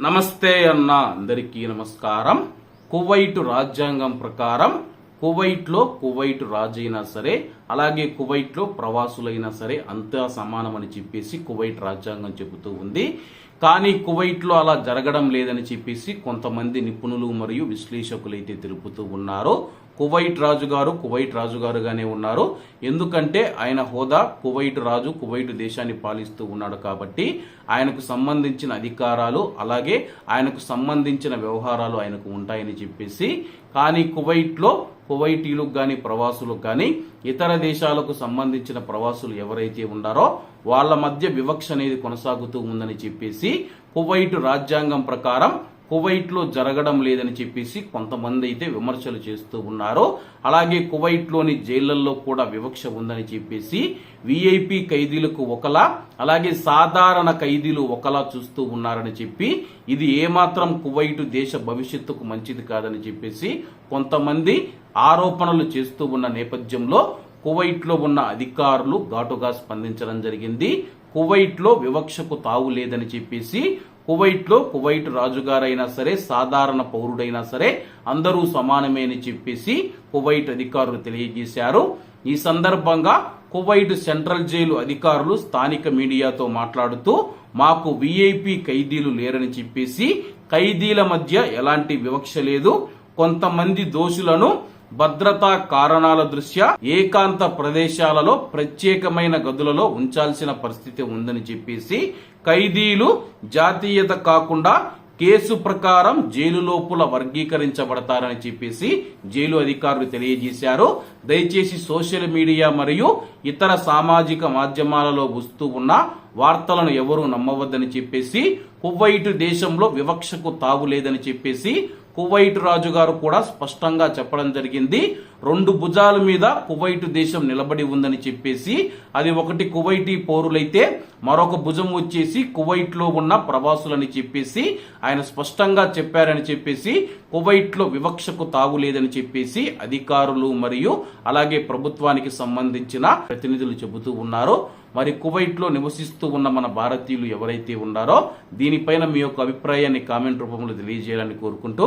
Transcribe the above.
నమస్తే అన్న అందరికీ నమస్కారం. కువైట్ రాజ్యాంగం ప్రకారం కువైట్లో కువైట్ రాజు అయినా సరే అలాగే కువైట్లో ప్రవాసులైనా సరే అంతా సమానమని చెప్పేసి కువైట్ రాజ్యాంగం చెబుతూ ఉంది. కానీ కువైట్లో అలా జరగడం లేదని చెప్పేసి కొంతమంది నిపుణులు మరియు విశ్లేషకులు అయితే తెలుపుతూ ఉన్నారు. కువైట్ రాజుగారు కువైట్ రాజుగారుగానే ఉన్నారు. ఎందుకంటే ఆయన హోదా కువైట్ రాజు కువైట్ దేశాన్ని పాలిస్తూ ఉన్నాడు కాబట్టి ఆయనకు సంబంధించిన అధికారాలు అలాగే ఆయనకు సంబంధించిన వ్యవహారాలు ఆయనకు ఉంటాయని చెప్పేసి కానీ కువైట్లో కువైటీలకు కానీ ప్రవాసులకు కానీ ఇతర దేశాలకు సంబంధించిన ప్రవాసులు ఎవరైతే ఉన్నారో వాళ్ళ మధ్య వివక్ష అనేది కొనసాగుతూ ఉందని చెప్పేసి కువైట్ రాజ్యాంగం ప్రకారం కువైట్లో జరగడం లేదని చెప్పేసి కొంతమంది అయితే విమర్శలు చేస్తూ ఉన్నారు. అలాగే కువైట్లోని జైళ్ళలో కూడా వివక్ష ఉందని చెప్పేసి విఐపి ఖైదీలకు ఒకలా అలాగే సాధారణ ఖైదీలు ఒకలా చూస్తూ ఉన్నారని చెప్పి ఇది ఏమాత్రం కువైట్ దేశ భవిష్యత్తుకు మంచిది కాదని చెప్పేసి కొంతమంది ఆరోపణలు చేస్తూ ఉన్న నేపథ్యంలో కువైట్లో ఉన్న అధికారులు ఘాటుగా స్పందించడం జరిగింది. కువైట్లో వివక్షకు తావు లేదని చెప్పేసి కువైట్లో కువైట్ రాజుగారైనా సరే సాధారణ పౌరుడైనా సరే అందరూ సమానమే అని చెప్పేసి కువైట్ అధికారులు తెలియజేశారు. ఈ సందర్భంగా కువైట్ సెంట్రల్ జైలు అధికారులు స్థానిక మీడియాతో మాట్లాడుతూ మాకు విఐపి ఖైదీలు లేరని చెప్పేసి ఖైదీల మధ్య ఎలాంటి వివక్ష లేదు. కొంతమంది దోషులను భద్రతా కారణాల దృష్ట్యా ఏకాంత ప్రదేశాలలో ప్రత్యేకమైన గదులలో ఉంచాల్సిన పరిస్థితి ఉందని చెప్పేసి ఖైదీలు జాతీయత కాకుండా కేసు ప్రకారం జైలు లోపల వర్గీకరించబడతారని చెప్పేసి జైలు అధికారులు తెలియజేశారు. దయచేసి సోషల్ మీడియా మరియు ఇతర సామాజిక మాధ్యమాలలో వస్తూ ఉన్న వార్తలను ఎవరూ నమ్మవద్దని చెప్పేసి కువైటు దేశంలో వివక్షకు తావు లేదని చెప్పేసి కువైట్ రాజు గారు కూడా స్పష్టంగా చెప్పడం జరిగింది. రెండు భుజాల మీద కువైటు దేశం నిలబడి ఉందని చెప్పేసి అది ఒకటి కువైటీ పౌరులైతే మరొక భుజం వచ్చేసి కువైట్లో ఉన్న ప్రవాసులని చెప్పేసి ఆయన స్పష్టంగా చెప్పారని చెప్పేసి కువైట్లో వివక్షకు తాగులేదని చెప్పేసి అధికారులు మరియు అలాగే ప్రభుత్వానికి సంబంధించిన ప్రతినిధులు చెబుతూ ఉన్నారు. మరి కువైట్లో నివసిస్తూ ఉన్న మన భారతీయులు ఎవరైతే ఉన్నారో దీనిపైన మీ యొక్క అభిప్రాయాన్ని కామెంట్ రూపంలో తెలియజేయాలని కోరుకుంటూ